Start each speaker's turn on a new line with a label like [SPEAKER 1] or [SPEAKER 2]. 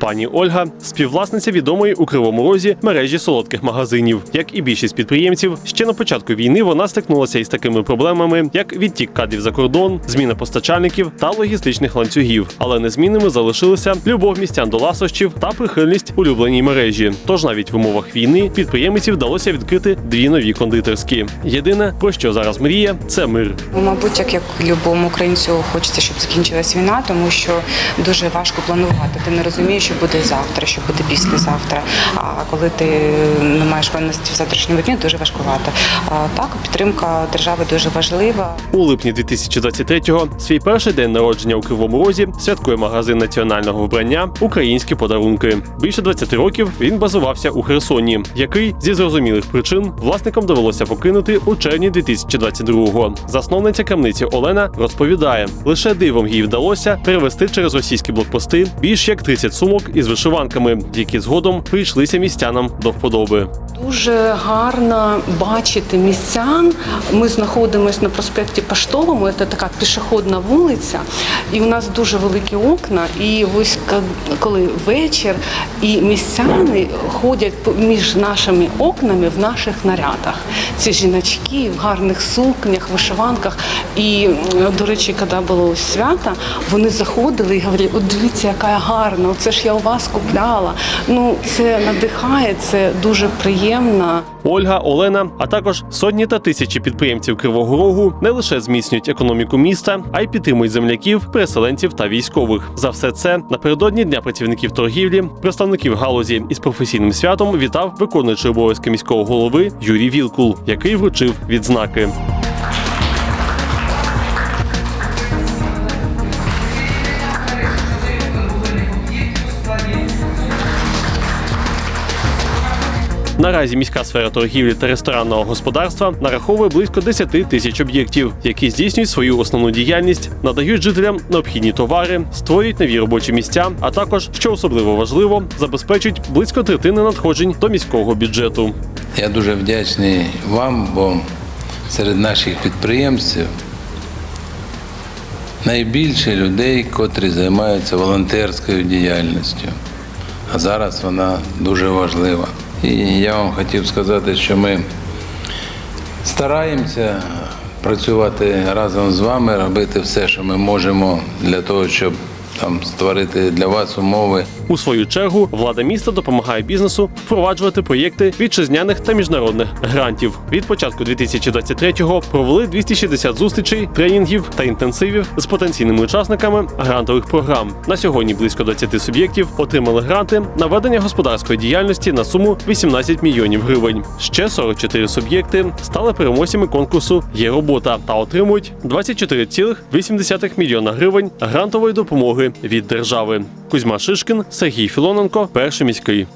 [SPEAKER 1] Пані Ольга співвласниця відомої у Кривому Розі мережі солодких магазинів. Як і більшість підприємців, ще на початку війни вона стикнулася із такими проблемами, як відтік кадрів за кордон, зміна постачальників та логістичних ланцюгів. Але незмінними залишилися любов містян до ласощів та прихильність улюбленій мережі. Тож навіть в умовах війни підприємиці вдалося відкрити дві нові кондитерські. Єдине про що зараз мріє, це мир.
[SPEAKER 2] Ну, Мабуть, як, як любому українцю хочеться, щоб закінчилась війна, тому що дуже важко планувати. Ти не розумієш, що буде завтра, що буде післязавтра. А коли ти не маєш певності в завтрашньому дні, дуже важкувато. А так, підтримка держави дуже важлива.
[SPEAKER 1] У липні 2023-го свій перший день народження у Кривому Розі святкує магазин національного вбрання Українські подарунки. Більше 20 років він базувався у Херсоні, який зі зрозумілих причин власникам довелося покинути у червні 2022-го. Засновниця крамниці Олена розповідає, лише дивом їй вдалося перевести через російські блокпости більш як 30 сумок із вишиванками, які згодом прийшлися містянам до вподоби.
[SPEAKER 3] Дуже гарно бачити містян. Ми знаходимося на проспекті Поштовому, це така пішохідна вулиця, і у нас дуже великі окна. І ось коли вечір, і містяни ходять між нашими окнами в наших нарядах. Це жіночки в гарних сукнях, вишиванках. І, до речі, коли було свято, вони заходили і говорили, от дивіться, яка гарна, це ж я у вас купляла. Ну, це надихає, це дуже приємно.
[SPEAKER 1] Ольга, Олена, а також сотні та тисячі підприємців Кривого Рогу не лише зміцнюють економіку міста, а й підтримують земляків, переселенців та військових. За все це напередодні дня працівників торгівлі, представників галузі із професійним святом вітав виконуючий обов'язки міського голови Юрій Вілкул, який вручив відзнаки. Наразі міська сфера торгівлі та ресторанного господарства нараховує близько 10 тисяч об'єктів, які здійснюють свою основну діяльність, надають жителям необхідні товари, створюють нові робочі місця, а також, що особливо важливо, забезпечують близько третини надходжень до міського бюджету.
[SPEAKER 4] Я дуже вдячний вам, бо серед наших підприємців найбільше людей, котрі займаються волонтерською діяльністю. А зараз вона дуже важлива. І я вам хотів сказати, що ми стараємося працювати разом з вами, робити все, що ми можемо для того, щоб там створити для вас умови.
[SPEAKER 1] У свою чергу влада міста допомагає бізнесу впроваджувати проєкти вітчизняних та міжнародних грантів. Від початку 2023-го провели 260 зустрічей, тренінгів та інтенсивів з потенційними учасниками грантових програм. На сьогодні близько 20 суб'єктів отримали гранти на ведення господарської діяльності на суму 18 мільйонів гривень. Ще 44 суб'єкти стали переможцями конкурсу Є робота та отримують 24,8 мільйона гривень грантової допомоги від держави. Кузьма Шишкін, Сергій Філоненко, перший міський.